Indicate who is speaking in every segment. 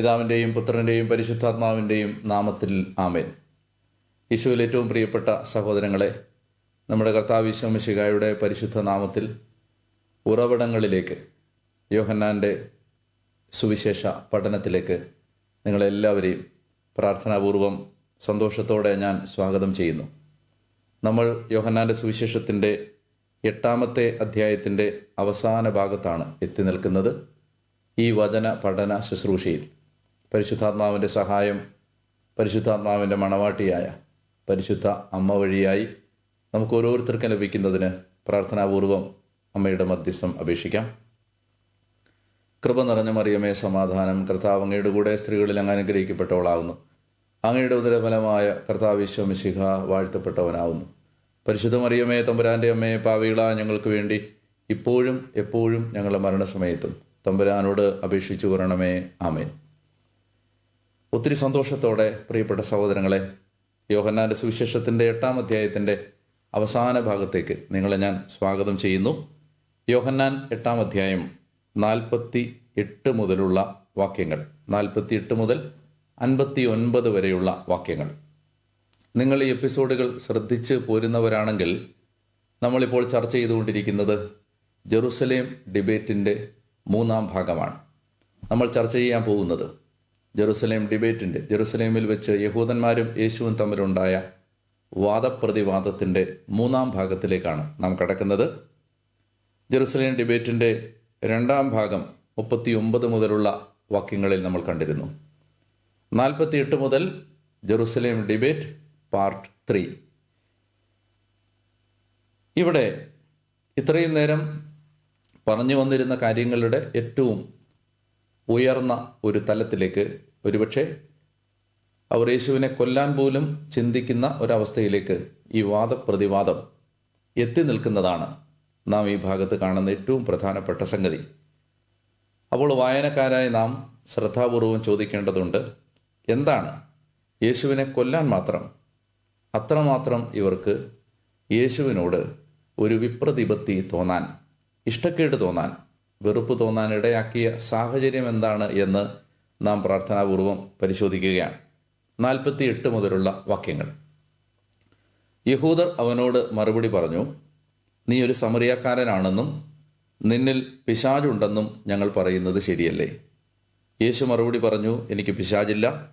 Speaker 1: പിതാവിന്റെയും പുത്രന്റെയും പരിശുദ്ധാത്മാവിന്റെയും നാമത്തിൽ ആമേൻ. യേശുവിൽ ഏറ്റവും പ്രിയപ്പെട്ട സഹോദരങ്ങളെ നമ്മുടെ കർത്താവ് കർത്താവിശ്വമിശികായുടെ പരിശുദ്ധ നാമത്തിൽ ഉറവിടങ്ങളിലേക്ക് യോഹന്നാന്റെ സുവിശേഷ പഠനത്തിലേക്ക് നിങ്ങളെല്ലാവരെയും പ്രാർത്ഥനാപൂർവം സന്തോഷത്തോടെ ഞാൻ സ്വാഗതം ചെയ്യുന്നു. നമ്മൾ യോഹന്നാന്റെ സുവിശേഷത്തിന്റെ എട്ടാമത്തെ അധ്യായത്തിന്റെ അവസാന ഭാഗത്താണ് എത്തി നിൽക്കുന്നത്. ഈ വചന പഠന ശുശ്രൂഷയിൽ പരിശുദ്ധാത്മാവിന്റെ സഹായം പരിശുദ്ധാത്മാവിന്റെ മണവാട്ടിയായ പരിശുദ്ധ അമ്മ വഴിയായി നമുക്ക് ഓരോരുത്തർക്കും ലഭിക്കുന്നതിന് പ്രാർത്ഥനാപൂർവം അമ്മയുടെ മധ്യസ്ഥം അപേക്ഷിക്കാം. കൃപ നിറഞ്ഞ മറിയമേ സമാധാനം കർത്താവ് അങ്ങയുടെ കൂടെ സ്ത്രീകളിൽ അങ്ങ് അനുഗ്രഹിക്കപ്പെട്ടവളാകുന്നു അങ്ങയുടെ ഉദരഫലമായ കർത്താവ് വിശ്വമിശിഹ വാഴ്ത്തപ്പെട്ടവനാവുന്നു. പരിശുദ്ധ മറിയമേ തമ്പുരാന്റെ അമ്മയെ പാവികള ഞങ്ങൾക്ക് വേണ്ടി ഇപ്പോഴും എപ്പോഴും ഞങ്ങളുടെ മരണസമയത്തും തമ്പുരാനോട് അപേക്ഷിച്ചു വരണമേ. ആമേൻ. ഒത്തിരി സന്തോഷത്തോടെ പ്രിയപ്പെട്ട സഹോദരങ്ങളെ യോഹന്നാന്റെ സുവിശേഷത്തിന്റെ എട്ടാം അധ്യായത്തിന്റെ അവസാന ഭാഗത്തേക്ക് നിങ്ങളെ ഞാൻ സ്വാഗതം ചെയ്യുന്നു. യോഹന്നാൻ എട്ടാം അധ്യായം നാൽപ്പത്തി എട്ട് മുതലുള്ള വാക്യങ്ങൾ. നാൽപ്പത്തി എട്ട് മുതൽ അൻപത്തി ഒൻപത് വരെയുള്ള വാക്യങ്ങൾ. നിങ്ങൾ ഈ എപ്പിസോഡുകൾ ശ്രദ്ധിച്ച് പോരുന്നവരാണെങ്കിൽ നമ്മളിപ്പോൾ ചർച്ച ചെയ്തുകൊണ്ടിരിക്കുന്നത് ജെറുസലേം ഡിബേറ്റിന്റെ മൂന്നാം ഭാഗമാണ്. നമ്മൾ ചർച്ച ചെയ്യാൻ പോകുന്നത് ജെറുസലേം ഡിബേറ്റിന്റെ ജെറുസലേമിൽ വെച്ച് യഹൂദന്മാരും യേശുവും തമ്മിലുണ്ടായ വാദപ്രതിവാദത്തിന്റെ മൂന്നാം ഭാഗത്തിലേക്കാണ് നാം കടക്കുന്നത്. ജെറുസലേം ഡിബേറ്റിന്റെ രണ്ടാം ഭാഗം മുപ്പത്തി ഒമ്പത് മുതലുള്ള വാക്യങ്ങളിൽ നമ്മൾ കണ്ടിരുന്നു. നാൽപ്പത്തി എട്ട് മുതൽ ജെറുസലേം ഡിബേറ്റ് പാർട്ട് ത്രീ. ഇവിടെ ഇത്രയും നേരം പറഞ്ഞു വന്നിരുന്ന കാര്യങ്ങളുടെ ഏറ്റവും ഉയർന്ന ഒരു തലത്തിലേക്ക് ഒരുപക്ഷെ അവർ യേശുവിനെ കൊല്ലാൻ പോലും ചിന്തിക്കുന്ന ഒരവസ്ഥയിലേക്ക് ഈ വാദപ്രതിവാദം എത്തി നിൽക്കുന്നതാണ് നാം ഈ ഭാഗത്ത് കാണുന്ന ഏറ്റവും പ്രധാനപ്പെട്ട സംഗതി. അപ്പോൾ വായനക്കാരായ നാം ശ്രദ്ധാപൂർവം ചോദിക്കേണ്ടതുണ്ട് എന്താണ് യേശുവിനെ കൊല്ലാൻ മാത്രം? അത്രമാത്രം ഇവർക്ക് യേശുവിനോട് ഒരു വിപ്രതിപത്തി തോന്നാൻ ഇഷ്ടക്കേട് തോന്നാൻ വെറുപ്പ് തോന്നാൻ ഇടയാക്കിയ സാഹചര്യം എന്താണ് എന്ന് നാം പ്രാർത്ഥനാപൂർവം പരിശോധിക്കുകയാണ്. നാൽപ്പത്തി എട്ട് മുതലുള്ള വാക്യങ്ങൾ. യഹൂദർ അവനോട് മറുപടി പറഞ്ഞു നീ ഒരു സമറിയക്കാരനാണെന്നും നിന്നിൽ പിശാജുണ്ടെന്നും ഞങ്ങൾ പറയുന്നത് ശരിയല്ലേ? യേശു മറുപടി പറഞ്ഞു എനിക്ക് പിശാജില്ല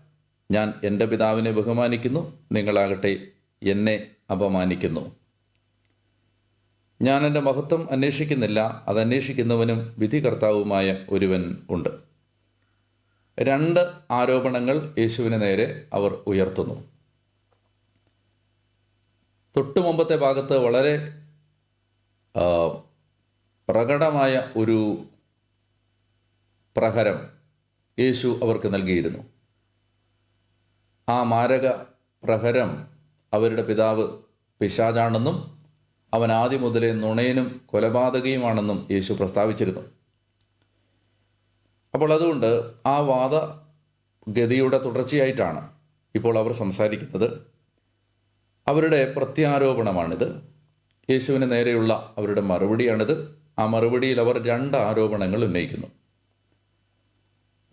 Speaker 1: ഞാൻ എന്റെ പിതാവിനെ ബഹുമാനിക്കുന്നു. നിങ്ങളാകട്ടെ എന്നെ അപമാനിക്കുന്നു. ഞാൻ എന്റെ മഹത്വം അന്വേഷിക്കുന്നില്ല അത് അന്വേഷിക്കുന്നവനും വിധികർത്താവുമായ ഒരുവൻ ഉണ്ട്. രണ്ട് ആരോപണങ്ങൾ യേശുവിന് നേരെ അവർ ഉയർത്തുന്നു. തൊട്ടു മുമ്പത്തെ ഭാഗത്ത് വളരെ പ്രകടമായ ഒരു പ്രഹരം യേശു അവർക്ക് നൽകിയിരുന്നു. ആ മാരക പ്രഹരം അവരുടെ പിതാവ് പിശാജാണെന്നും അവൻ ആദ്യം മുതലേ നുണയനും കൊലപാതകയുമാണെന്നും യേശു പ്രസ്താവിച്ചിരുന്നു. അപ്പോൾ അതുകൊണ്ട് ആ വാദ ഗതിയുടെ തുടർച്ചയായിട്ടാണ് ഇപ്പോൾ അവർ സംസാരിക്കുന്നത്. അവരുടെ പ്രത്യാരോപണമാണിത്. യേശുവിന് നേരെയുള്ള അവരുടെ മറുപടിയാണിത്. ആ മറുപടിയിൽ അവർ രണ്ട് ആരോപണങ്ങൾ ഉന്നയിക്കുന്നു.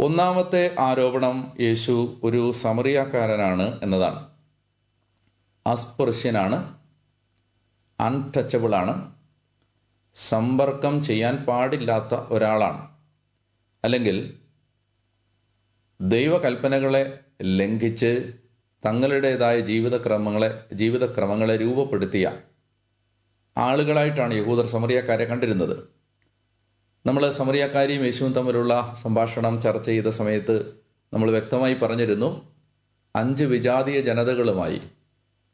Speaker 1: ഒന്നാമത്തെ ആരോപണം യേശു ഒരു സമറിയാക്കാരനാണ് എന്നതാണ്. അസ്പൃശ്യനാണ് അൺടച്ചബിൾ ആണ്. സമ്പർക്കം ചെയ്യാൻ പാടില്ലാത്ത ഒരാളാണ്. അല്ലെങ്കിൽ ദൈവകൽപ്പനകളെ ലംഘിച്ച് തങ്ങളുടേതായ ജീവിതക്രമങ്ങളെ ജീവിതക്രമങ്ങളെ രൂപപ്പെടുത്തിയ ആളുകളായിട്ടാണ് യഹൂദർ സമറിയക്കാരെ കണ്ടിരുന്നത്. നമ്മൾ സമറിയക്കാരിയും യേശുവും തമ്മിലുള്ള സംഭാഷണം ചർച്ച ചെയ്ത സമയത്ത് നമ്മൾ വ്യക്തമായി പറഞ്ഞിരുന്നു അഞ്ച് വിജാതീയ ജനതകളുമായി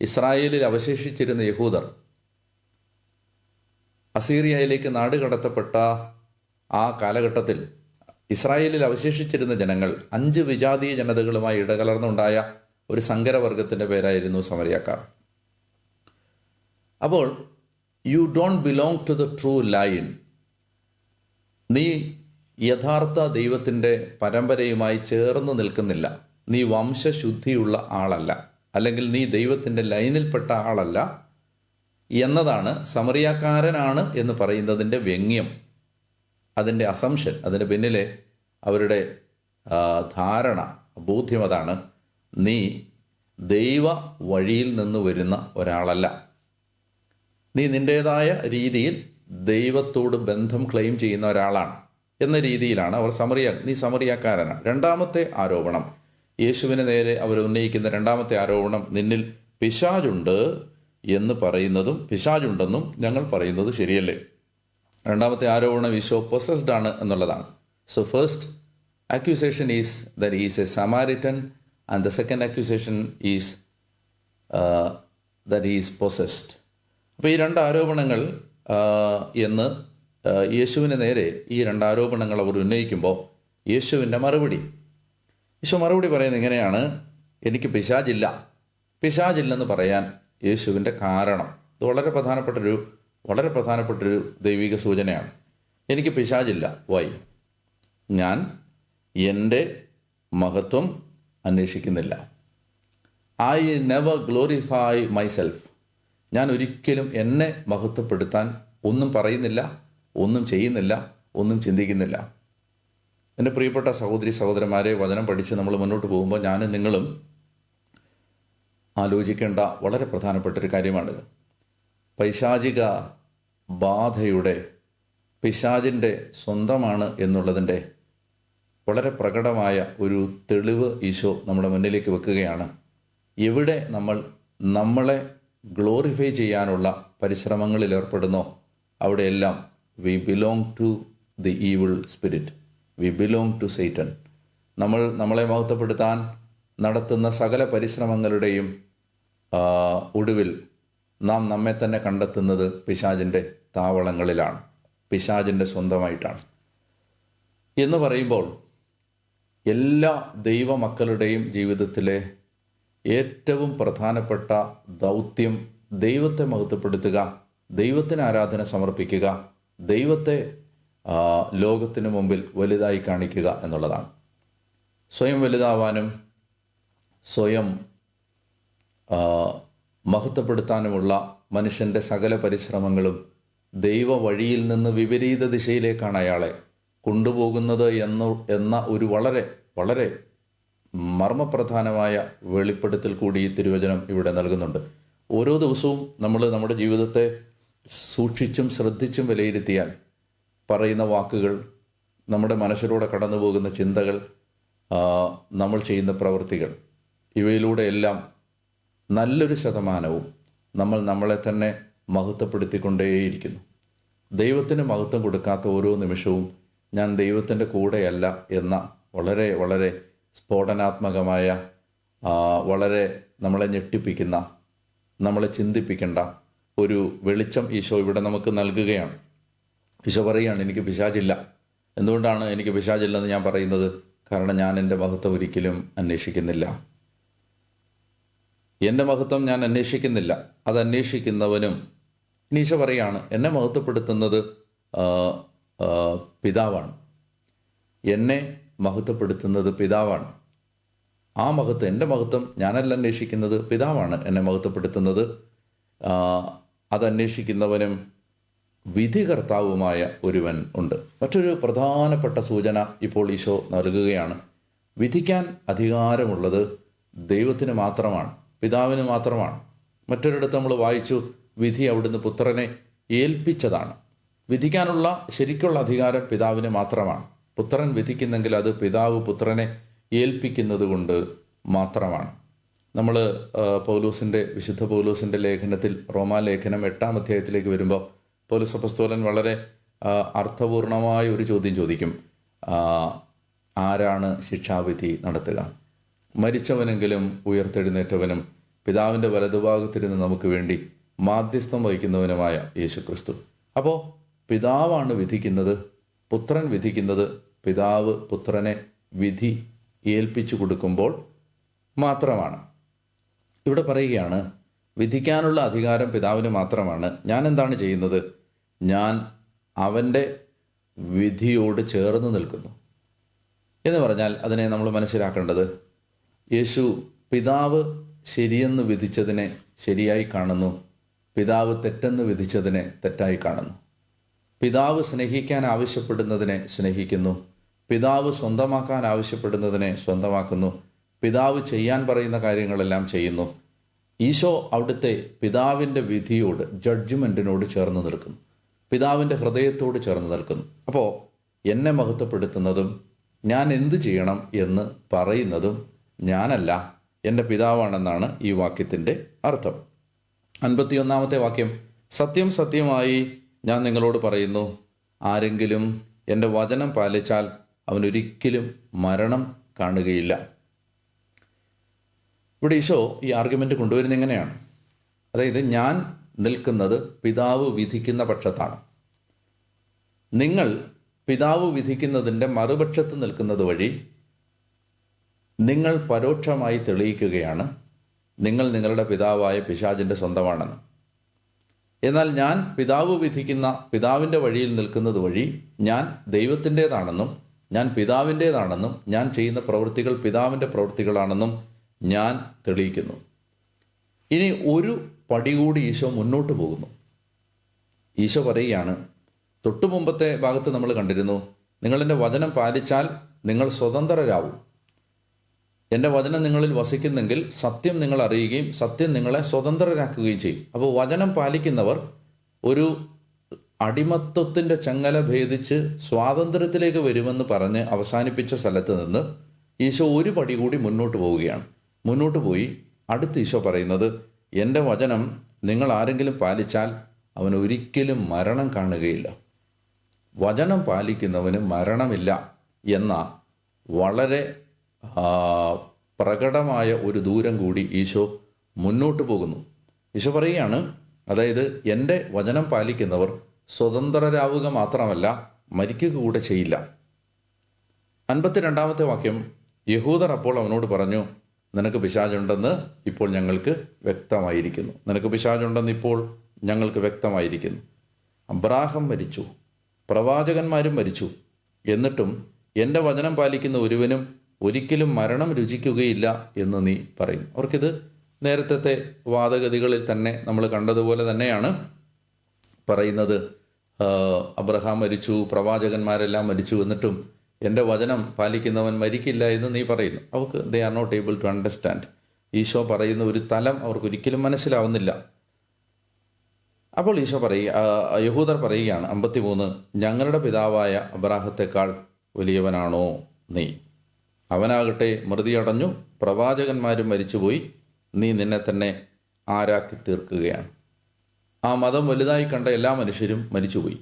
Speaker 1: ഇസ്രായേലിൽ അവശേഷിച്ചിരുന്ന യഹൂദർ അസീറിയയിലേക്ക് നാടുകടത്തപ്പെട്ട ആ കാലഘട്ടത്തിൽ ഇസ്രായേലിൽ അവശേഷിച്ചിരുന്ന ജനങ്ങൾ അഞ്ച് വിജാതീയ ജനതകളുമായി ഇടകലർന്നുണ്ടായ ഒരു സങ്കരവർഗത്തിന്റെ പേരായിരുന്നു സമരിയക്കാർ. അപ്പോൾ you don't belong to the true line നീ യഥാർത്ഥ ദൈവത്തിന്റെ പരമ്പരയുമായി ചേർന്ന് നിൽക്കുന്നില്ല. നീ വംശശുദ്ധിയുള്ള ആളല്ല. അല്ലെങ്കിൽ നീ ദൈവത്തിന്റെ ലൈനിൽപ്പെട്ട ആളല്ല. എന്നതാണ് സമറിയാക്കാരനാണ് എന്ന് പറയുന്നതിന്റെ വ്യംഗ്യം. അതിന്റെ അസംഷൻ അതിന്റെ പിന്നിലെ അവരുടെ ധാരണ ബോധ്യം അതാണ്. നീ ദൈവ വഴിയിൽ നിന്ന് വരുന്ന ഒരാളല്ല. നീ നിന്റേതായ രീതിയിൽ ദൈവത്തോട് ബന്ധം ക്ലെയിം ചെയ്യുന്ന ഒരാളാണ് എന്ന രീതിയിലാണ് അവർ സമറിയ നീ സമറിയാക്കാരനാണ് രണ്ടാമത്തെ ആരോപണം യേശുവിന് നേരെ അവർ ഉന്നയിക്കുന്ന രണ്ടാമത്തെ ആരോപണം നിന്നിൽ പിശാജുണ്ട് എന്ന് പറയുന്നതും പിശാജുണ്ടെന്നും ഞങ്ങൾ പറയുന്നത് ശരിയല്ലേ? രണ്ടാമത്തെ ആരോപണം ഈശോ പൊസസ്ഡ് ആണ് എന്നുള്ളതാണ്. So first accusation is that is a Samaritan and the second accusation is that is possessed അപ്പോൾ ഈ രണ്ട് ആരോപണങ്ങൾ എന്ന് ആ, യേശുവിന് നേരെ ഈ രണ്ട് ആരോപണങ്ങൾ അവർ ഉന്നയിക്കുമ്പോൾ യേശുവിന്റെ മറുപടി. യേശു മറുപടി പറയുന്നത് ഇങ്ങനെയാണ് എനിക്ക് പിശാജില്ല പിശാജില്ലെന്ന് പറയാൻ യേശുവിന്റെ കാരണം. ഇത് വളരെ പ്രധാനപ്പെട്ടൊരു വളരെ പ്രധാനപ്പെട്ടൊരു ദൈവിക സൂചനയാണ്. എനിക്ക് പിശാചില്ല. വൈ? ഞാൻ എന്റെ മഹത്വം അന്വേഷിക്കുന്നില്ല. I never glorify myself. ഞാൻ ഒരിക്കലും എന്നെ മഹത്വപ്പെടുത്താൻ ഒന്നും പറയുന്നില്ല ഒന്നും ചെയ്യുന്നില്ല ഒന്നും ചിന്തിക്കുന്നില്ല. എന്റെ പ്രിയപ്പെട്ട സഹോദരി സഹോദരന്മാരെ വചനം പഠിച്ച് നമ്മൾ മുന്നോട്ട് പോകുമ്പോൾ ഞാനും നിങ്ങളും ആലോചിക്കേണ്ട വളരെ പ്രധാനപ്പെട്ട ഒരു കാര്യമാണിത്. പൈശാചിക ബാധയുടെ പിശാചിന്റെ സ്വന്തമാണ് എന്നുള്ളതിന്റെ വളരെ പ്രകടമായ ഒരു തെളിവ് ഈശോ നമ്മുടെ മുന്നിലേക്ക് വെക്കുകയാണ്. എവിടെ നമ്മൾ നമ്മളെ ഗ്ലോറിഫൈ ചെയ്യാനുള്ള പരിശ്രമങ്ങളിൽ ഏർപ്പെടുന്നോ അവിടെയെല്ലാം we belong to the evil spirit we belong to Satan നമ്മൾ നമ്മളെ മഹത്വപ്പെടുത്താൻ നടത്തുന്ന സകല പരിശ്രമങ്ങളുടെയും ഒടുവിൽ നാം നമ്മെ തന്നെ കണ്ടെത്തുന്നത് പിശാചിന്റെ താവളങ്ങളിലാണ്. പിശാചിന്റെ സ്വന്തമായിട്ടാണ്. എന്ന് പറയുമ്പോൾ എല്ലാ ദൈവമക്കളുടെയും ജീവിതത്തിലെ ഏറ്റവും പ്രധാനപ്പെട്ട ദൗത്യം ദൈവത്തെ മഹത്വപ്പെടുത്തുക ദൈവത്തിന് ആരാധന സമർപ്പിക്കുക ദൈവത്തെ ലോകത്തിന് മുമ്പിൽ വലുതായി കാണിക്കുക എന്നുള്ളതാണ്. സ്വയം വലുതാവാനും സ്വയം മഹത്വപ്പെടുത്താനുമുള്ള മനുഷ്യന്റെ സകല പരിശ്രമങ്ങളും ദൈവ വഴിയിൽ നിന്ന് വിപരീത ദിശയിലേക്കാണ് അയാളെ കൊണ്ടുപോകുന്നത് എന്ന എന്ന ഒരു വളരെ വളരെ മർമ്മപ്രധാനമായ വെളിപ്പെടുത്തൽ കൂടി ഈ തിരുവചനം ഇവിടെ നൽകുന്നുണ്ട്. ഓരോ ദിവസവും നമ്മൾ നമ്മുടെ ജീവിതത്തെ സൂക്ഷിച്ചും ശ്രദ്ധിച്ചും വിലയിരുത്തിയാൽ പറയുന്ന വാക്കുകൾ നമ്മുടെ മനസ്സിലൂടെ കടന്നു പോകുന്ന ചിന്തകൾ നമ്മൾ ചെയ്യുന്ന പ്രവൃത്തികൾ ഇവയിലൂടെ എല്ലാം നല്ലൊരു ശതമാനവും നമ്മൾ നമ്മളെ തന്നെ മഹത്വപ്പെടുത്തിക്കൊണ്ടേയിരിക്കുന്നു. ദൈവത്തിന് മഹത്വം കൊടുക്കാത്ത ഓരോ നിമിഷവും ഞാൻ ദൈവത്തിന്റെ കൂടെയല്ല എന്ന വളരെ വളരെ സ്ഫോടനാത്മകമായ വളരെ നമ്മളെ ഞെട്ടിപ്പിക്കുന്ന നമ്മളെ ചിന്തിപ്പിക്കേണ്ട ഒരു വെളിച്ചം ഈശോ ഇവിടെ നമുക്ക് നൽകുകയാണ്. ഈശോ പറയുകയാണ് എനിക്ക് പിശാചില്ല. എന്തുകൊണ്ടാണ് എനിക്ക് പിശാചില്ലെന്ന് ഞാൻ പറയുന്നത്? കാരണം ഞാൻ എന്റെ മഹത്വം ഒരിക്കലും അന്വേഷിക്കുന്നില്ല. എന്റെ മഹത്വം ഞാൻ അന്വേഷിക്കുന്നില്ല. അത് അന്വേഷിക്കുന്നവനും നീശ പറയാണ് എന്നെ മഹത്വപ്പെടുത്തുന്നത് പിതാവാണ്. എന്നെ മഹത്വപ്പെടുത്തുന്നത് പിതാവാണ്. ആ മഹത്വം എന്റെ മഹത്വം ഞാനല്ല അന്വേഷിക്കുന്നത് പിതാവാണ് എന്നെ മഹത്വപ്പെടുത്തുന്നത്. അതന്വേഷിക്കുന്നവനും വിധികർത്താവുമായ ഒരുവൻ ഉണ്ട്. മറ്റൊരു പ്രധാനപ്പെട്ട സൂചന ഇപ്പോൾ ഈശോ നൽകുകയാണ്. വിധിക്കാൻ അധികാരമുള്ളത് ദൈവത്തിന് മാത്രമാണ്. പിതാവിന് മാത്രമാണ്. മറ്റൊരിടത്ത് നമ്മൾ വായിച്ചു വിധി അവിടുന്ന് പുത്രനെ ഏൽപ്പിച്ചതാണ്. വിധിക്കാനുള്ള ശരിക്കുള്ള അധികാരം പിതാവിന് മാത്രമാണ്. പുത്രൻ വിധിക്കുന്നെങ്കിൽ അത് പിതാവ് പുത്രനെ ഏൽപ്പിക്കുന്നത് കൊണ്ട് മാത്രമാണ്. നമ്മൾ പൗലൂസിന്റെ വിശുദ്ധ പൗലൂസിന്റെ ലേഖനത്തിൽ റോമാ ലേഖനം എട്ടാം അധ്യായത്തിലേക്ക് വരുമ്പോൾ പൗലൂസ് അപ്പസ്തോലൻ വളരെ അർത്ഥപൂർണമായ ഒരു ചോദ്യം ചോദിക്കും. ആരാണ് ശിക്ഷാവിധി നടത്തുക? മരിച്ചവനെങ്കിലും ഉയർത്തെഴുന്നേറ്റവനും പിതാവിന്റെ വലതുഭാഗത്തിരുന്ന് നമുക്ക് വേണ്ടി മാധ്യസ്ഥം വഹിക്കുന്നവനുമായ യേശു ക്രിസ്തു അപ്പോൾ പിതാവാണ് വിധിക്കുന്നത് പുത്രൻ വിധിക്കുന്നത്. പിതാവ് പുത്രനെ വിധി ഏൽപ്പിച്ചു കൊടുക്കുമ്പോൾ മാത്രമാണ്. ഇവിടെ പറയുകയാണ് വിധിക്കാനുള്ള അധികാരം പിതാവിന് മാത്രമാണ്. ഞാൻ എന്താണ് ചെയ്യുന്നത്? ഞാൻ അവന്റെ വിധിയോട് ചേർന്ന് നിൽക്കുന്നു. എന്ന് പറഞ്ഞാൽ അതിനെ നമ്മൾ മനസ്സിലാക്കേണ്ടത് യേശു പിതാവ് ശരിയെന്ന് വിധിച്ചതിനെ ശരിയായി കാണുന്നു. പിതാവ് തെറ്റെന്ന് വിധിച്ചതിനെ തെറ്റായി കാണുന്നു. പിതാവ് സ്നേഹിക്കാൻ ആവശ്യപ്പെടുന്നതിനെ സ്നേഹിക്കുന്നു. പിതാവ് സ്വന്തമാക്കാൻ ആവശ്യപ്പെടുന്നതിനെ സ്വന്തമാക്കുന്നു. പിതാവ് ചെയ്യാൻ പറയുന്ന കാര്യങ്ങളെല്ലാം ചെയ്യുന്നു. ഈശോ അവിടുത്തെ പിതാവിന്റെ വിധിയോട് ജഡ്ജ്മെന്റിനോട് ചേർന്ന് നിൽക്കുന്നു. പിതാവിന്റെ ഹൃദയത്തോട് ചേർന്ന് നിൽക്കുന്നു. അപ്പോൾ എന്നെ മഹത്വപ്പെടുത്തുന്നതും ഞാൻ എന്ത് ചെയ്യണം എന്ന് പറയുന്നതും ഞാനല്ല എന്റെ പിതാവാണെന്നാണ് ഈ വാക്യത്തിന്റെ അർത്ഥം. അൻപത്തിയൊന്നാമത്തെ വാക്യം. സത്യം സത്യമായി ഞാൻ നിങ്ങളോട് പറയുന്നു. ആരെങ്കിലും എന്റെ വചനം പാലിച്ചാൽ അവനൊരിക്കലും മരണം കാണുകയില്ല. ഇവിടെ ഈശോ ഈ ആർഗ്യുമെന്റ് കൊണ്ടുവരുന്നത് എങ്ങനെയാണ് അതായത് ഞാൻ നിൽക്കുന്നത് പിതാവ് വിധിക്കുന്ന പക്ഷത്താണ്. നിങ്ങൾ പിതാവ് വിധിക്കുന്നതിന്റെ മറുപക്ഷത്ത് നിൽക്കുന്നത് വഴി നിങ്ങൾ പരോക്ഷമായി തെളിയിക്കുകയാണ്. നിങ്ങൾ നിങ്ങളുടെ പിതാവായ പിശാചിന്റെ സ്വന്തമാണെന്ന്. എന്നാൽ ഞാൻ പിതാവ് വിധിക്കുന്ന പിതാവിന്റെ വഴിയിൽ നിൽക്കുന്നത് വഴി ഞാൻ ദൈവത്തിന്റേതാണെന്നും ഞാൻ പിതാവിന്റേതാണെന്നും ഞാൻ ചെയ്യുന്ന പ്രവൃത്തികൾ പിതാവിന്റെ പ്രവൃത്തികളാണെന്നും ഞാൻ തെളിയിക്കുന്നു. ഇനി ഒരു പടി കൂടി ഈശോ മുന്നോട്ട് പോകുന്നു. ഈശോ പറയുകയാണ് തൊട്ടുമുമ്പത്തെ ഭാഗത്ത് നമ്മൾ കണ്ടിരുന്നു നിങ്ങളെന്റെ വചനം പാലിച്ചാൽ നിങ്ങൾ സ്വതന്ത്രരാവും. എന്റെ വചനം നിങ്ങളിൽ വസിക്കുന്നെങ്കിൽ സത്യം നിങ്ങൾ അറിയുകയും സത്യം നിങ്ങളെ സ്വതന്ത്രരാക്കുകയും ചെയ്യും. അപ്പോൾ വചനം പാലിക്കുന്നവർ ഒരു അടിമത്വത്തിന്റെ ചങ്ങല ഭേദിച്ച് സ്വാതന്ത്ര്യത്തിലേക്ക് വരുമെന്ന് പറഞ്ഞ് അവസാനിപ്പിച്ച സ്ഥലത്ത് നിന്ന് ഈശോ ഒരു പടി കൂടി മുന്നോട്ട് പോവുകയാണ്. മുന്നോട്ട് പോയി അടുത്ത് ഈശോ പറയുന്നത് എന്റെ വചനം നിങ്ങൾ ആരെങ്കിലും പാലിച്ചാൽ അവൻ ഒരിക്കലും മരണം കാണുകയില്ല. വചനം പാലിക്കുന്നവന് മരണമില്ല എന്ന വളരെ പ്രകടമായ ഒരു ദൂരം കൂടി ഈശോ മുന്നോട്ട് പോകുന്നു. ഈശോ പറയുകയാണ് അതായത് എന്റെ വചനം പാലിക്കുന്നവർ സ്വതന്ത്രരാവുക മാത്രമല്ല മരിക്കുക കൂടെ ചെയ്യില്ല. അൻപത്തിരണ്ടാമത്തെ വാക്യം യഹൂദർ അപ്പോൾ അവനോട് പറഞ്ഞു നിനക്ക് പിശാചുണ്ടെന്ന് ഇപ്പോൾ ഞങ്ങൾക്ക് വ്യക്തമായിരിക്കുന്നു. നിനക്ക് പിശാചുണ്ടെന്ന് ഇപ്പോൾ ഞങ്ങൾക്ക് വ്യക്തമായിരിക്കുന്നു. അബ്രാഹം മരിച്ചു പ്രവാചകന്മാരും മരിച്ചു. എന്നിട്ടും എന്റെ വചനം പാലിക്കുന്ന ഒരുവനും ഒരിക്കലും മരണം രുചിക്കുകയില്ല എന്ന് നീ പറയും അവർക്കിത് നേരത്തെ വാദഗതികളിൽ തന്നെ നമ്മൾ കണ്ടതുപോലെ തന്നെയാണ് പറയുന്നത്. അബ്രഹാം മരിച്ചു പ്രവാചകന്മാരെല്ലാം മരിച്ചു എന്നിട്ടും എന്റെ വചനം പാലിക്കുന്നവൻ മരിക്കില്ല എന്ന് നീ പറയുന്നു. അവർക്ക് they are not able to understand Eesho പറയുന്ന ഒരു തലം അവർക്ക് ഒരിക്കലും മനസ്സിലാവുന്നില്ല. അപ്പോൾ ഈശോ പറയുക യഹൂദർ പറയുകയാണ് അമ്പത്തിമൂന്ന് ഞങ്ങളുടെ പിതാവായ അബ്രാഹത്തെക്കാൾ വലിയവനാണോ നീ? അവനാകട്ടെ മൃതിയടഞ്ഞു പ്രവാചകന്മാരും മരിച്ചുപോയി. നീ നിന്നെ തന്നെ ആരാക്കി തീർക്കുകയാണ്. ആ മതം വലുതായി കണ്ട എല്ലാ മനുഷ്യരും മരിച്ചുപോയി.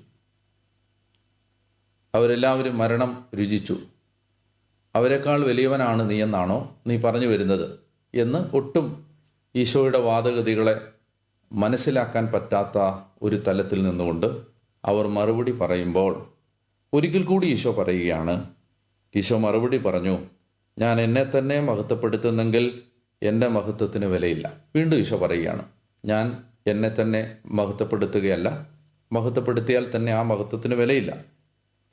Speaker 1: അവരെല്ലാവരും മരണം രുചിച്ചു. അവരെക്കാൾ വലിയവനാണ് നീ എന്നാണോ നീ പറഞ്ഞു വരുന്നത് എന്ന് ഒട്ടും ഈശോയുടെ വാദഗതികളെ മനസ്സിലാക്കാൻ പറ്റാത്ത ഒരു തലത്തിൽ നിന്നുകൊണ്ട് അവർ മറുപടി പറയുമ്പോൾ ഒരിക്കൽ കൂടി ഈശോ പറയുകയാണ് ഈശോ മറുപടി പറഞ്ഞു ഞാൻ എന്നെ തന്നെ മഹത്വപ്പെടുത്തുന്നെങ്കിൽ എന്റെ മഹത്വത്തിന് വിലയില്ല. വീണ്ടും ഈശോ പറയുകയാണ് ഞാൻ എന്നെ തന്നെ മഹത്വപ്പെടുത്തുകയല്ല. മഹത്വപ്പെടുത്തിയാൽ തന്നെ ആ മഹത്വത്തിന് വിലയില്ല.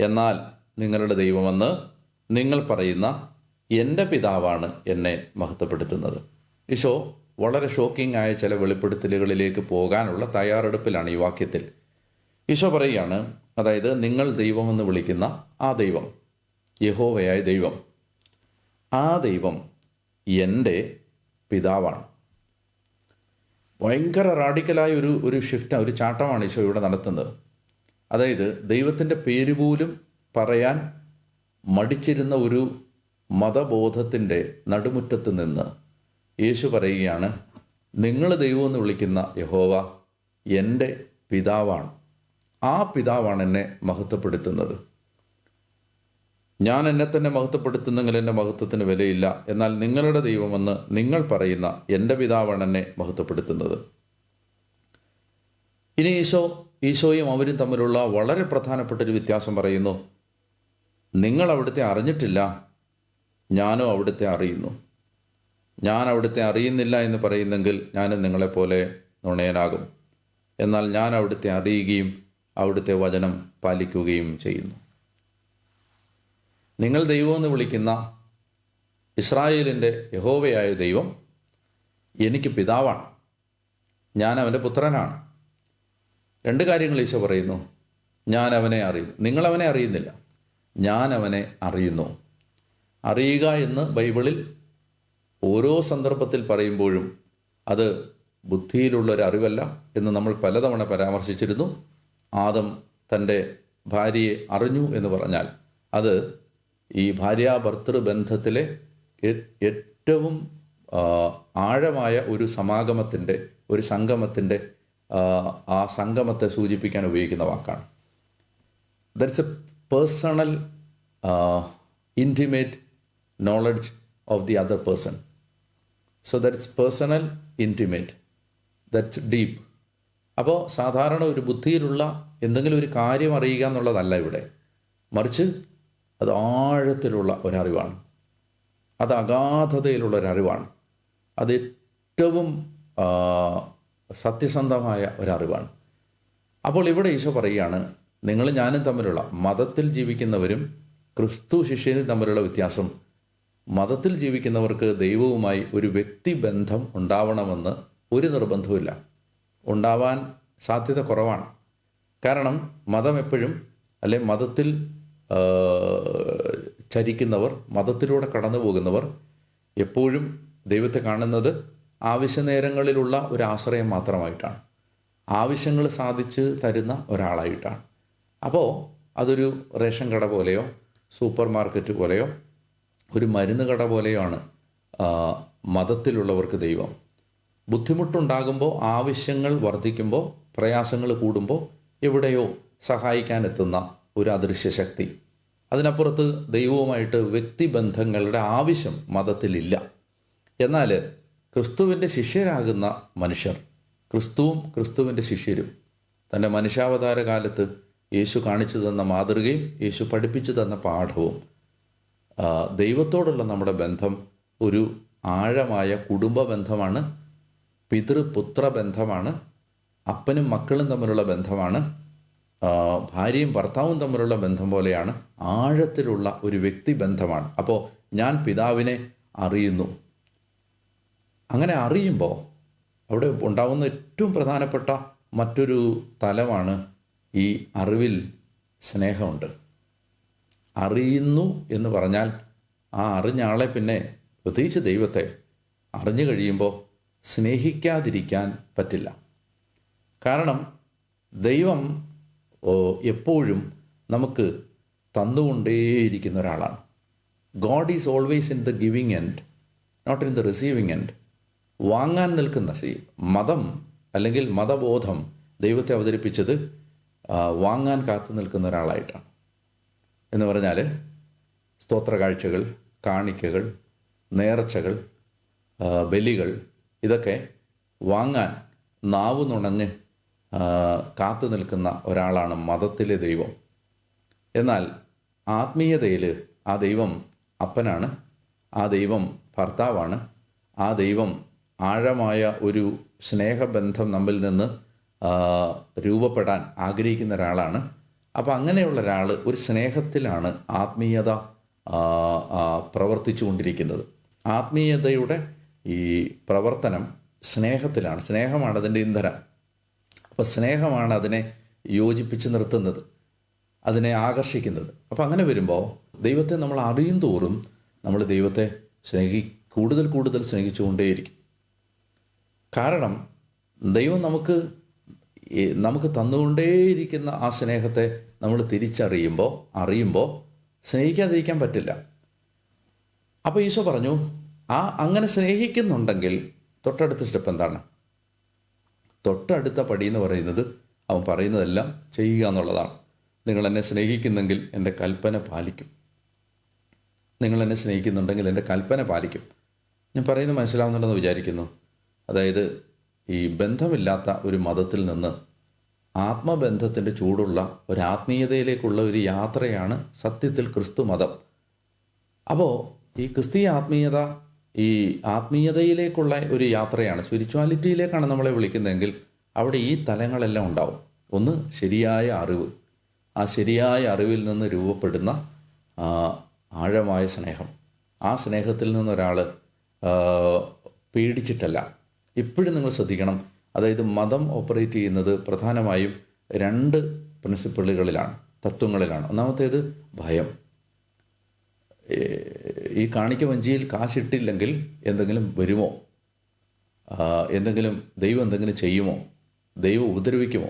Speaker 1: എന്നാൽ നിങ്ങളുടെ ദൈവമെന്ന് നിങ്ങൾ പറയുന്ന എന്റെ പിതാവാണ് എന്നെ മഹത്വപ്പെടുത്തുന്നത്. ഈശോ വളരെ ഷോക്കിംഗ് ആയ ചില വെളിപ്പെടുത്തലുകളിലേക്ക് പോകാനുള്ള തയ്യാറെടുപ്പിലാണ് ഈ വാക്യത്തിൽ. ഈശോ പറയുകയാണ് അതായത് നിങ്ങൾ ദൈവമെന്ന് വിളിക്കുന്ന ആ ദൈവം യഹോവയായ ദൈവം ആ ദൈവം എന്റെ പിതാവാണ്. ഭയങ്കര റാഡിക്കലായ ഒരു ഒരു ഷിഫ്റ്റ് ഒരു ചാട്ടമാണ് ഈശോ ഇവിടെ നടത്തുന്നത്. അതായത് ദൈവത്തിന്റെ പേര് പോലും പറയാൻ മടിച്ചിരുന്ന ഒരു മതബോധത്തിന്റെ നടുമുറ്റത്ത് നിന്ന് യേശു പറയുകയാണ് നിങ്ങൾ ദൈവമെന്ന് വിളിക്കുന്ന യഹോവ എന്റെ പിതാവാണ്. ആ പിതാവാണ് എന്നെ മഹത്വപ്പെടുത്തുന്നത്. ഞാൻ എന്നെ തന്നെ മഹത്വപ്പെടുത്തുന്നെങ്കിൽ എന്റെ മഹത്വത്തിന് വിലയില്ല. എന്നാൽ നിങ്ങളുടെ ദൈവമെന്ന് നിങ്ങൾ പറയുന്ന എന്റെ പിതാവാണ് എന്നെ മഹത്വപ്പെടുത്തുന്നത്. ഇനി ഈശോ ഈശോയും അവരും തമ്മിലുള്ള വളരെ പ്രധാനപ്പെട്ട ഒരു വ്യത്യാസം പറയുന്നു. നിങ്ങൾ അവിടുത്തെ അറിഞ്ഞിട്ടില്ല ഞാനും അവിടുത്തെ അറിയുന്നു. ഞാൻ അവിടുത്തെ അറിയുന്നില്ല എന്ന് പറയുന്നെങ്കിൽ ഞാനും നിങ്ങളെപ്പോലെ നുണയനാകും. എന്നാൽ ഞാൻ അവിടുത്തെ അറിയുകയും അവിടുത്തെ വചനം പാലിക്കുകയും ചെയ്യുന്നു. നിങ്ങൾ ദൈവമെന്ന് വിളിക്കുന്ന ഇസ്രായേലിന്റെ യഹോവയായ ദൈവം എനിക്ക് പിതാവാണ്. ഞാൻ അവന്റെ പുത്രനാണ്. രണ്ട് കാര്യങ്ങൾ ഈശോ പറയുന്നു. ഞാൻ അവനെ അറിയും നിങ്ങൾ അവനെ അറിയുന്നില്ല. ഞാൻ അവനെ അറിയുന്നു. അറിയുക എന്ന് ബൈബിളിൽ ഓരോ സന്ദർഭത്തിൽ പറയുമ്പോഴും അത് ബുദ്ധിയിലുള്ള ഒരു അറിവല്ല എന്ന് നമ്മൾ പലതവണ പരാമർശിച്ചിരുന്നു. ആദം തന്റെ ഭാര്യയെ അറിഞ്ഞു എന്ന് പറഞ്ഞാൽ അത് ഈ ഭാര്യാഭർത്തൃ ബന്ധത്തിലെ ഏറ്റവും ആഴമായ ഒരു സമാഗമത്തിന്റെ ഒരു സംഗമത്തിന്റെ ആ, സംഗമത്തെ സൂചിപ്പിക്കാൻ ഉപയോഗിക്കുന്ന വാക്കാണ്. That's a personal intimate knowledge of the other person so that's personal intimate that's deep അപ്പോൾ സാധാരണ ഒരു ബുദ്ധിയിലുള്ള എന്തെങ്കിലും ഒരു കാര്യം അറിയുക എന്നുള്ളതല്ല ഇവിടെ. മറിച്ച് അത് ആഴത്തിലുള്ള ഒരറിവാണ്. അത് അഗാധതയിലുള്ള ഒരറിവാണ്. അത് ഏറ്റവും സത്യസന്ധമായ ഒരറിവാണ്. അപ്പോൾ ഇവിടെ ഈശോ പറയുകയാണ് നിങ്ങൾ ഞാനും തമ്മിലുള്ള മതത്തിൽ ജീവിക്കുന്നവരും ക്രിസ്തു ശിഷ്യനും തമ്മിലുള്ള വ്യത്യാസം മതത്തിൽ ജീവിക്കുന്നവർക്ക് ദൈവവുമായി ഒരു വ്യക്തിബന്ധം ഉണ്ടാവണമെന്ന് ഒരു നിർബന്ധവുമില്ല. ഉണ്ടാവാൻ സാധ്യത കുറവാണ്. കാരണം മതം എപ്പോഴും അല്ലെ മതത്തിൽ ചരിക്കുന്നവർ മതത്തിലൂടെ കടന്നു പോകുന്നവർ എപ്പോഴും ദൈവത്തെ കാണുന്നത് ആവശ്യനേരങ്ങളിലുള്ള ഒരു ആശ്രയം മാത്രമായിട്ടാണ്. ആവശ്യങ്ങൾ സാധിച്ച് തരുന്ന ഒരാളായിട്ടാണ്. അപ്പോൾ അതൊരു റേഷൻ കട പോലെയോ സൂപ്പർ മാർക്കറ്റ് പോലെയോ ഒരു മരുന്ന് കട പോലെയാണ് ആണ് മതത്തിലുള്ളവർക്ക് ദൈവം. ബുദ്ധിമുട്ടുണ്ടാകുമ്പോൾ ആവശ്യങ്ങൾ വർദ്ധിക്കുമ്പോൾ പ്രയാസങ്ങൾ കൂടുമ്പോൾ എവിടെയോ സഹായിക്കാനെത്തുന്ന ഒരു അദൃശ്യ ശക്തി. അതിനപ്പുറത്ത് ദൈവവുമായിട്ട് വ്യക്തിബന്ധങ്ങളുടെ ആവശ്യം മതത്തിലില്ല. എന്നാൽ ക്രിസ്തുവിന്റെ ശിഷ്യരാകുന്ന മനുഷ്യർ ക്രിസ്തുവും ക്രിസ്തുവിന്റെ ശിഷ്യരും തന്റെ മനുഷ്യാവതാര കാലത്ത് യേശു കാണിച്ചു തന്ന മാതൃകയും യേശു പഠിപ്പിച്ചു തന്ന പാഠവും ദൈവത്തോടുള്ള നമ്മുടെ ബന്ധം ഒരു ആഴമായ കുടുംബ ബന്ധമാണ് പിതൃപുത്ര ബന്ധമാണ് അപ്പനും മക്കളും തമ്മിലുള്ള ബന്ധമാണ് ഭാര്യയും ഭർത്താവും തമ്മിലുള്ള ബന്ധം പോലെയാണ് ആഴത്തിലുള്ള ഒരു വ്യക്തി ബന്ധമാണ്. അപ്പോൾ ഞാൻ പിതാവിനെ അറിയുന്നു. അങ്ങനെ അറിയുമ്പോൾ അവിടെ ഉണ്ടാകുന്ന ഏറ്റവും പ്രധാനപ്പെട്ട മറ്റൊരു തലമാണ് ഈ അറിവിൽ സ്നേഹമുണ്ട്. അറിയുന്നു എന്ന് പറഞ്ഞാൽ ആ അറിഞ്ഞ ആളെ പിന്നെ പ്രത്യേകിച്ച് ദൈവത്തെ അറിഞ്ഞു കഴിയുമ്പോൾ സ്നേഹിക്കാതിരിക്കാൻ പറ്റില്ല. കാരണം ദൈവം എപ്പോഴും നമുക്ക് തന്നുകൊണ്ടേയിരിക്കുന്ന ഒരാളാണ്. God is always in the giving end not in the receiving end വാങ്ങാൻ നിൽക്കുന്ന സി മതം അല്ലെങ്കിൽ മതബോധം ദൈവത്തെ അവതരിപ്പിച്ചത് വാങ്ങാൻ കാത്തു നിൽക്കുന്ന ഒരാളായിട്ടാണ്. എന്ന് പറഞ്ഞാൽ സ്തോത്ര കാഴ്ചകൾ കാണിക്കകൾ നേർച്ചകൾ ബലികൾ ഇതൊക്കെ വാങ്ങാൻ നാവ് നുണഞ്ഞ് കാത്തു നിൽക്കുന്ന ഒരാളാണ് മതത്തിലെ ദൈവം. എന്നാൽ ആത്മീയതയിൽ ആ ദൈവം അപ്പനാണ് ആ ദൈവം ഭർത്താവാണ് ആ ദൈവം ആഴമായ ഒരു സ്നേഹബന്ധം നമ്മിൽ നിന്ന് രൂപപ്പെടാൻ ആഗ്രഹിക്കുന്ന ഒരാളാണ്. അപ്പോൾ അങ്ങനെയുള്ള ഒരാൾ ഒരു സ്നേഹത്തിലാണ് ആത്മീയത പ്രവർത്തിച്ചു കൊണ്ടിരിക്കുന്നത് ആത്മീയതയുടെ ഈ പ്രവർത്തനം സ്നേഹത്തിലാണ്. സ്നേഹമാണ് അതിന്റെ ഇന്ധനം. അപ്പോൾ സ്നേഹമാണ് അതിനെ യോജിപ്പിച്ച് നിർത്തുന്നത് അതിനെ ആകർഷിക്കുന്നത്. അപ്പോൾ അങ്ങനെ വരുമ്പോൾ ദൈവത്തെ നമ്മൾ അറിയും തോറും നമ്മൾ ദൈവത്തെ സ്നേഹി കൂടുതൽ കൂടുതൽ സ്നേഹിച്ചുകൊണ്ടേയിരിക്കും. കാരണം ദൈവം നമുക്ക് നമുക്ക് തന്നുകൊണ്ടേയിരിക്കുന്ന ആ സ്നേഹത്തെ നമ്മൾ തിരിച്ചറിയുമ്പോൾ അറിയുമ്പോൾ സ്നേഹിക്കാതിരിക്കാൻ പറ്റില്ല. അപ്പോൾ ഈശോ പറഞ്ഞു ആ അങ്ങനെ സ്നേഹിക്കുന്നുണ്ടെങ്കിൽ തൊട്ടടുത്ത സ്റ്റെപ്പ് എന്താണ്? തൊട്ടടുത്ത പടി എന്ന് പറയുന്നത് അവൻ പറയുന്നതെല്ലാം ചെയ്യുക എന്നുള്ളതാണ്. നിങ്ങൾ എന്നെ സ്നേഹിക്കുന്നെങ്കിൽ എന്റെ കൽപ്പന പാലിക്കും. നിങ്ങൾ എന്നെ സ്നേഹിക്കുന്നുണ്ടെങ്കിൽ എന്റെ കൽപ്പന പാലിക്കും. ഞാൻ പറയുന്നത് മനസ്സിലാവുന്നുണ്ടെന്ന് വിചാരിക്കുന്നു. അതായത് ഈ ബന്ധമില്ലാത്ത ഒരു മതത്തിൽ നിന്ന് ആത്മബന്ധത്തിന്റെ ചൂടുള്ള ഒരു ആത്മീയതയിലേക്കുള്ള ഒരു യാത്രയാണ് സത്യത്തിൽ ക്രിസ്തു മതം. അപ്പോൾ ഈ ക്രിസ്തീയ ആത്മീയത ഈ ആത്മീയതയിലേക്കുള്ള ഒരു യാത്രയാണ്. സ്പിരിച്വാലിറ്റിയിലേക്കാണ് നമ്മളെ വിളിക്കുന്നതെങ്കിൽ അവിടെ ഈ തലങ്ങളെല്ലാം ഉണ്ടാവും. ഒന്ന് ശരിയായ അറിവ്. ആ ശരിയായ അറിവിൽ നിന്ന് രൂപപ്പെടുന്ന ആഴമായ സ്നേഹം. ആ സ്നേഹത്തിൽ നിന്നൊരാൾ പേടിച്ചിട്ടല്ല. ഇപ്പോഴും നിങ്ങൾ ശ്രദ്ധിക്കണം. അതായത് മതം ഓപ്പറേറ്റ് ചെയ്യുന്നത് പ്രധാനമായും രണ്ട് പ്രിൻസിപ്പിളുകളിലാണ് തത്വങ്ങളിലാണ്. ഒന്നാമത്തേത് ഭയം. ഈ കാണിക്ക വഞ്ചിയിൽ കാശിട്ടില്ലെങ്കിൽ എന്തെങ്കിലും വരുമോ? എന്തെങ്കിലും ദൈവം എന്തെങ്കിലും ചെയ്യുമോ? ദൈവം ഉപദ്രവിക്കുമോ?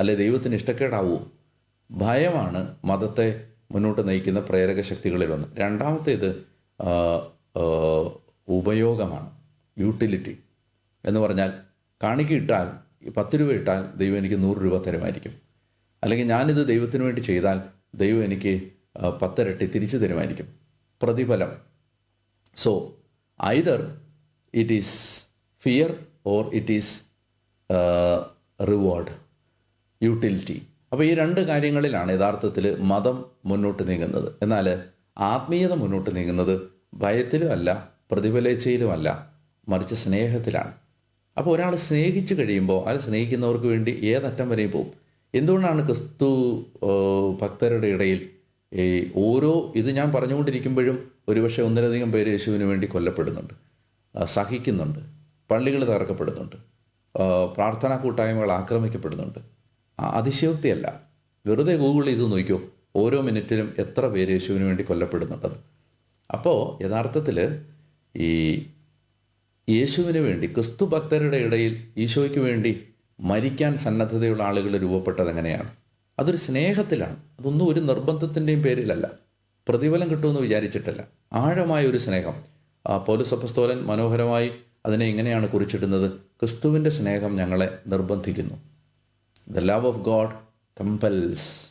Speaker 1: അല്ലെ ദൈവത്തിന് ഇഷ്ടക്കേടാവുമോ ഭയമാണ് മതത്തെ മുന്നോട്ട് നയിക്കുന്ന പ്രേരക ശക്തികളിലൊന്ന് രണ്ടാമത്തേത് ഉപയോഗമാണ്. യൂട്ടിലിറ്റി എന്ന് പറഞ്ഞാൽ കാണിക്ക ഇട്ടാൽ പത്ത് രൂപ ഇട്ടാൽ ദൈവം എനിക്ക് നൂറ് രൂപ തരുമായിരിക്കും. അല്ലെങ്കിൽ ഞാനിത് ദൈവത്തിന് വേണ്ടി ചെയ്താൽ ദൈവം എനിക്ക് പത്തിരട്ടി തിരിച്ചു തരുമായിരിക്കും. പ്രതിഫലം. So either it is fear or it is reward utility അപ്പോൾ ഈ രണ്ട് കാര്യങ്ങളിലാണ് യഥാർത്ഥത്തിൽ മതം മുന്നോട്ട് നീങ്ങുന്നത്. എന്നാൽ ആത്മീയത മുന്നോട്ട് നീങ്ങുന്നത് ഭയത്തിലും അല്ല പ്രതിഫലേച്ഛയിലുമല്ല മറിച്ച് സ്നേഹത്തിലാണ്. അപ്പോൾ ഒരാൾ സ്നേഹിച്ചു കഴിയുമ്പോൾ അയാൾ സ്നേഹിക്കുന്നവർക്ക് വേണ്ടി ഏതറ്റം വരെയും പോകും. എന്തുകൊണ്ടാണ് ക്രിസ്തു ഭക്തരുടെ ഇടയിൽ ഈ ഓരോ ഇത് ഞാൻ പറഞ്ഞുകൊണ്ടിരിക്കുമ്പോഴും ഒരുപക്ഷെ ഒന്നിലധികം പേര് യേശുവിന് വേണ്ടി കൊല്ലപ്പെടുന്നുണ്ട്. സഹിക്കുന്നുണ്ട്. പള്ളികൾ തകർക്കപ്പെടുന്നുണ്ട്. പ്രാർത്ഥനാ കൂട്ടായ്മകൾ ആക്രമിക്കപ്പെടുന്നുണ്ട്. അതിശയോക്തിയല്ല. വെറുതെ ഗൂഗിൾ ഇത് നോക്കിയോ ഓരോ മിനിറ്റിലും എത്ര പേര് യേശുവിന് വേണ്ടി കൊല്ലപ്പെടുന്നുണ്ടത്. അപ്പോൾ യഥാർത്ഥത്തിൽ ഈ യേശുവിന് വേണ്ടി ക്രിസ്തു ഭക്തരുടെ ഇടയിൽ ഈശോയ്ക്ക് വേണ്ടി മരിക്കാൻ സന്നദ്ധതയുള്ള ആളുകൾ രൂപപ്പെട്ടത് എങ്ങനെയാണ് അതൊരു സ്നേഹത്തിലാണ്. അതൊന്നും ഒരു നിർബന്ധത്തിന്റെയും പേരിലല്ല. പ്രതിഫലം കിട്ടുമെന്ന് വിചാരിച്ചിട്ടല്ല. ആഴമായ ഒരു സ്നേഹം. ആ അപ്പസ്തോലൻ മനോഹരമായി അതിനെ ഇങ്ങനെയാണ് കുറിച്ചിടുന്നത്. ക്രിസ്തുവിന്റെ സ്നേഹം ഞങ്ങളെ നിർബന്ധിക്കുന്നു. The love of God compels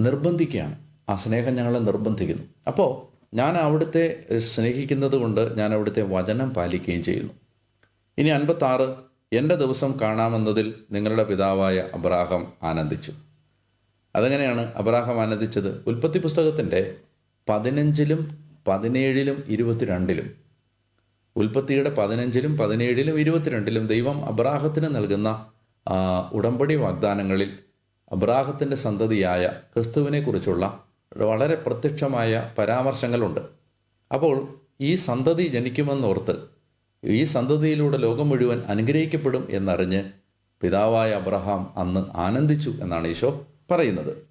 Speaker 1: നിർബന്ധിക്കുകയാണ്. ആ സ്നേഹം ഞങ്ങളെ നിർബന്ധിക്കുന്നു. അപ്പോൾ ഞാൻ അവിടുത്തെ സ്നേഹിക്കുന്നത് കൊണ്ട് ഞാൻ അവിടുത്തെ വചനം പാലിക്കുകയും ചെയ്യുന്നു. ഇനി അൻപത്താറ് എന്റെ ദിവസം കാണാമെന്നതിൽ നിങ്ങളുടെ പിതാവായ അബ്രാഹം ആനന്ദിച്ചു. അതെങ്ങനെയാണ് അബ്രാഹം ആനന്ദിച്ചത്? ഉൽപ്പത്തി പുസ്തകത്തിന്റെ പതിനഞ്ചിലും പതിനേഴിലും ഇരുപത്തിരണ്ടിലും. ഉൽപ്പത്തിയുടെ പതിനഞ്ചിലും പതിനേഴിലും ഇരുപത്തിരണ്ടിലും ദൈവം അബ്രാഹത്തിന് നൽകുന്ന ഉടമ്പടി വാഗ്ദാനങ്ങളിൽ അബ്രാഹത്തിന്റെ സന്തതിയായ ക്രിസ്തുവിനെക്കുറിച്ചുള്ള വളരെ പ്രത്യക്ഷമായ പരാമർശങ്ങളുണ്ട്. അപ്പോൾ ഈ സന്തതി ജനിക്കുമെന്നോർത്ത് ഈ സന്തതിയിലൂടെ ലോകം മുഴുവൻ അനുഗ്രഹിക്കപ്പെടും എന്നറിഞ്ഞ് പിതാവായ അബ്രഹാം അന്ന് ആനന്ദിച്ചു എന്നാണ് ഈശോ പറയുന്നത്.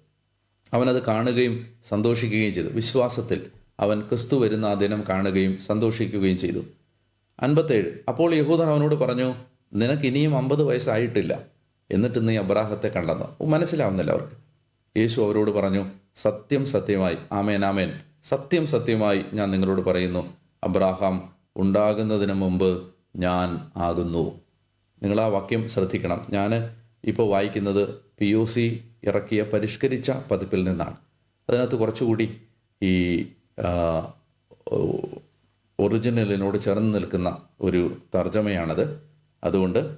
Speaker 1: അവനത് കാണുകയും സന്തോഷിക്കുകയും ചെയ്തു. വിശ്വാസത്തിൽ അവൻ ക്രിസ്തു വരുന്ന ആ ദിനം കാണുകയും സന്തോഷിക്കുകയും ചെയ്തു. അൻപത്തേഴ് അപ്പോൾ യഹൂദൻ അവനോട് പറഞ്ഞു നിനക്ക് ഇനിയും അമ്പത് വയസ്സായിട്ടില്ല. എന്നിട്ട് നീ അബ്രാഹത്തെ കണ്ടെന്ന്. മനസ്സിലാവുന്നില്ല അവർക്ക്. യേശു അവരോട് പറഞ്ഞു സത്യം സത്യമായി ആമേൻ ആമേൻ. സത്യം സത്യമായി ഞാൻ നിങ്ങളോട് പറയുന്നു. അബ്രാഹാം ഉണ്ടാകുന്നതിന് മുമ്പ് ഞാൻ ആകുന്നു. നിങ്ങൾ ആ വാക്യം ശ്രദ്ധിക്കണം. ഞാൻ ഇപ്പോൾ വായിക്കുന്നത് പി യു സി ഇറക്കിയ പരിഷ്കരിച്ച പതിപ്പിൽ നിന്നാണ്. അതിനകത്ത് കുറച്ചുകൂടി ഈ ഒറിജിനലിനോട് ചേർന്ന് നിൽക്കുന്ന ഒരു തർജമയാണത്. അതുകൊണ്ട്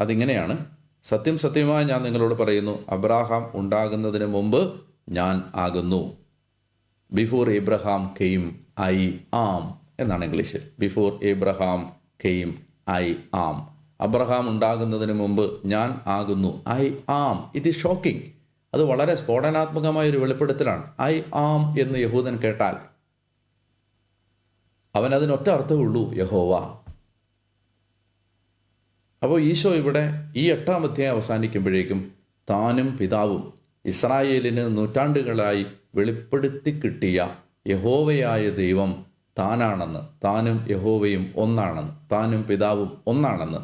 Speaker 1: അതിങ്ങനെയാണ്. സത്യം സത്യമായി ഞാൻ നിങ്ങളോട് പറയുന്നു അബ്രാഹാം ഉണ്ടാകുന്നതിന് മുമ്പ് ഞാൻ ആകുന്നു. Before Abraham came I am. എന്നാണ് ഇംഗ്ലീഷിൽ before Abraham came I am Abraham ഉണ്ടാകുന്നതിന് മുമ്പ് ഞാൻ ആകുന്നു. I am it is shocking അത് വളരെ സ്ഫോടനാത്മകമായ ഒരു വെളിപ്പെടുത്തലാണ്. ഐ ആം എന്ന് യഹൂദൻ കേട്ടാൽ. അവൻ അതിനൊറ്റ അർത്ഥമേ ഉള്ളൂ യഹോവ. അപ്പോൾ ഈശോ ഇവിടെ ഈ എട്ടാം അധ്യായം അവസാനിക്കുമ്പോഴേക്കും താനും പിതാവും ഇസ്രായേലിന് നൂറ്റാണ്ടുകളായി വെളിപ്പെടുത്തി കിട്ടിയ യഹോവയായ ദൈവം താനാണെന്ന് താനും യഹോവയും ഒന്നാണെന്ന് താനും പിതാവും ഒന്നാണെന്ന്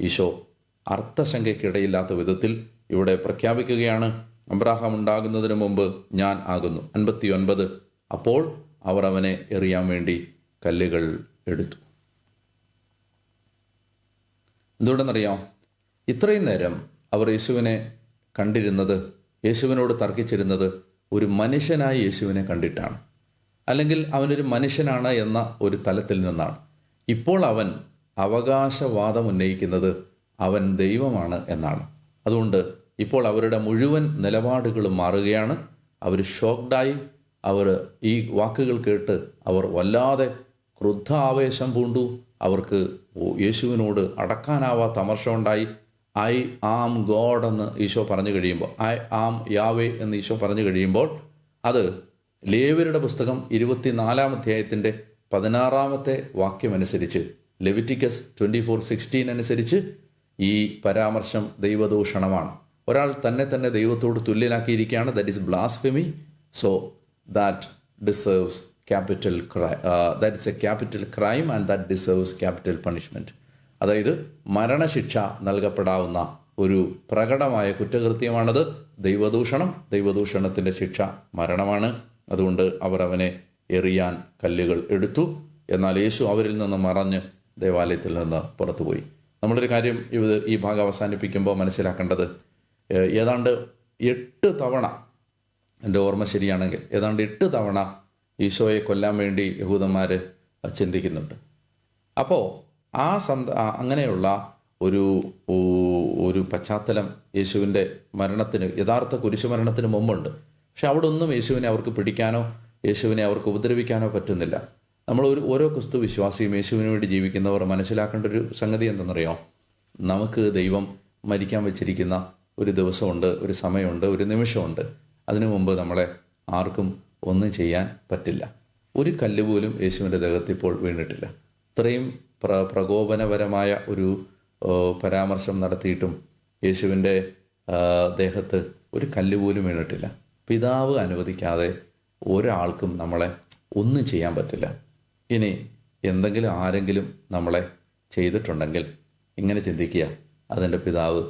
Speaker 1: ഈശോ അർത്ഥശങ്കയ്ക്കിടയില്ലാത്ത വിധത്തിൽ ഇവിടെ പ്രഖ്യാപിക്കുകയാണ്. അബ്രാഹാം ഉണ്ടാകുന്നതിന് മുമ്പ് ഞാൻ ആകുന്നു. അൻപത്തി ഒൻപത് അപ്പോൾ അവർ അവനെ എറിയാൻ വേണ്ടി കല്ലുകൾ എടുത്തു. എന്തുകൊണ്ടെന്നറിയാം ഇത്രയും നേരം അവർ യേശുവിനെ കണ്ടിരുന്നത് യേശുവിനോട് തർക്കിച്ചിരുന്നത് ഒരു മനുഷ്യനായി യേശുവിനെ കണ്ടിട്ടാണ്. അല്ലെങ്കിൽ അവനൊരു മനുഷ്യനാണ് എന്ന ഒരു തലത്തിൽ നിന്നാണ്. ഇപ്പോൾ അവൻ അവകാശവാദം ഉന്നയിക്കുന്നത് അവൻ ദൈവമാണ് എന്നാണ്. അതുകൊണ്ട് ഇപ്പോൾ അവരുടെ മുഴുവൻ നിലപാടുകളും മാറുകയാണ്. അവർ ഷോക്ഡായി അവർ ഈ വാക്കുകൾ കേട്ട് അവർ വല്ലാതെ ക്രുദ്ധ ആവേശം പൂണ്ടു. അവർക്ക് യേശുവിനോട് അടക്കാനാവാത്ത അമർഷമുണ്ടായി ഐ ആം ഗോഡ് എന്ന് ഈശോ പറഞ്ഞു കഴിയുമ്പോൾ ഐ ആം യാവേ എന്ന് ഈശോ പറഞ്ഞു കഴിയുമ്പോൾ അത് ലേവരുടെ പുസ്തകം ഇരുപത്തിനാലാം അധ്യായത്തിന്റെ പതിനാറാമത്തെ വാക്യമനുസരിച്ച് ലെവിറ്റിക്കസ് ട്വന്റി ഫോർ സിക്സ്റ്റീൻ അനുസരിച്ച് ഈ പരാമർശം ദൈവദൂഷണമാണ്. ഒരാൾ തന്നെ തന്നെ ദൈവത്തോട് തുല്യനാക്കിയിരിക്കുകയാണ്. That is blasphemy so that deserves capital crime that is a capital crime and that deserves capital punishment അതായത് മരണശിക്ഷ നൽകപ്പെടാവുന്ന ഒരു പ്രകടമായ കുറ്റകൃത്യമാണത്. ദൈവദൂഷണം ദൈവദൂഷണത്തിന്റെ ശിക്ഷ മരണമാണ്. അതുകൊണ്ട് അവർ അവനെ എറിയാൻ കല്ലുകൾ എടുത്തു. എന്നാൽ യേശു അവരിൽ നിന്ന് മറഞ്ഞ് ദേവാലയത്തിൽ നിന്ന് പുറത്തുപോയി. നമ്മളൊരു കാര്യം ഇത് ഈ ഭാഗം അവസാനിപ്പിക്കുമ്പോൾ മനസ്സിലാക്കേണ്ടത് ഏതാണ്ട് എട്ട് തവണ എന്റെ ഓർമ്മ ശരിയാണെങ്കിൽ ഏതാണ്ട് എട്ട് തവണ ഈശോയെ കൊല്ലാൻ വേണ്ടി യഹൂദന്മാർ ചിന്തിക്കുന്നുണ്ട്. അപ്പോൾ ആ സന്ത അങ്ങനെയുള്ള ഒരു ഒരു പശ്ചാത്തലം യേശുവിന്റെ മരണത്തിന് യഥാർത്ഥ കുരിശുമരണത്തിന് മുമ്പുണ്ട്. പക്ഷെ അവിടെ ഒന്നും യേശുവിനെ അവർക്ക് പിടിക്കാനോ യേശുവിനെ അവർക്ക് ഉപദ്രവിക്കാനോ പറ്റുന്നില്ല. നമ്മൾ ഒരു ഓരോ ക്രിസ്തു വിശ്വാസിയും യേശുവിന് വേണ്ടി ജീവിക്കുന്നവർ മനസ്സിലാക്കേണ്ട ഒരു സംഗതി എന്തെന്നറിയോ? നമുക്ക് ദൈവം മരിക്കാൻ വെച്ചിരിക്കുന്ന ഒരു ദിവസമുണ്ട് ഒരു സമയമുണ്ട് ഒരു നിമിഷമുണ്ട്. അതിനു മുമ്പ് നമ്മളെ ആർക്കും ഒന്നും ചെയ്യാൻ പറ്റില്ല. ഒരു കല്ല് പോലും യേശുവിന്റെ ദേഹത്ത് ഇപ്പോൾ വീണിട്ടില്ല. ഇത്രയും പ്ര പ്രകോപനപരമായ ഒരു പരാമർശം നടത്തിയിട്ടും യേശുവിന്റെ ദേഹത്ത് ഒരു കല്ല് പോലും വീണിട്ടില്ല. പിതാവ് അനുവദിക്കാതെ ഒരാൾക്കും നമ്മളെ ഒന്നും ചെയ്യാൻ പറ്റില്ല. ഇനി എന്തെങ്കിലും ആരെങ്കിലും നമ്മളെ ചെയ്തിട്ടുണ്ടെങ്കിൽ ഇങ്ങനെ ചിന്തിക്കുക. അതെന്റെ പിതാവ്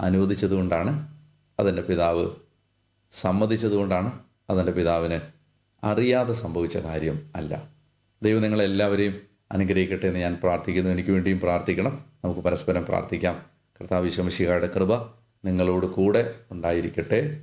Speaker 1: അനുവദിച്ചതുകൊണ്ടാണ് അതെന്റെ പിതാവ് സമ്മതിച്ചതുകൊണ്ടാണ് അതെന്റെ പിതാവിന് അറിയാതെ സംഭവിച്ച കാര്യം അല്ല. ദൈവം നിങ്ങളെല്ലാവരെയും അനുഗ്രഹിക്കട്ടെ എന്ന് ഞാൻ പ്രാർത്ഥിക്കുന്നു. എനിക്ക് വേണ്ടിയും പ്രാർത്ഥിക്കണം. നമുക്ക് പരസ്പരം പ്രാർത്ഥിക്കാം. കർത്താവ് ശമശികായുടെ കൃപ നിങ്ങളോട് കൂടെ ഉണ്ടായിരിക്കട്ടെ.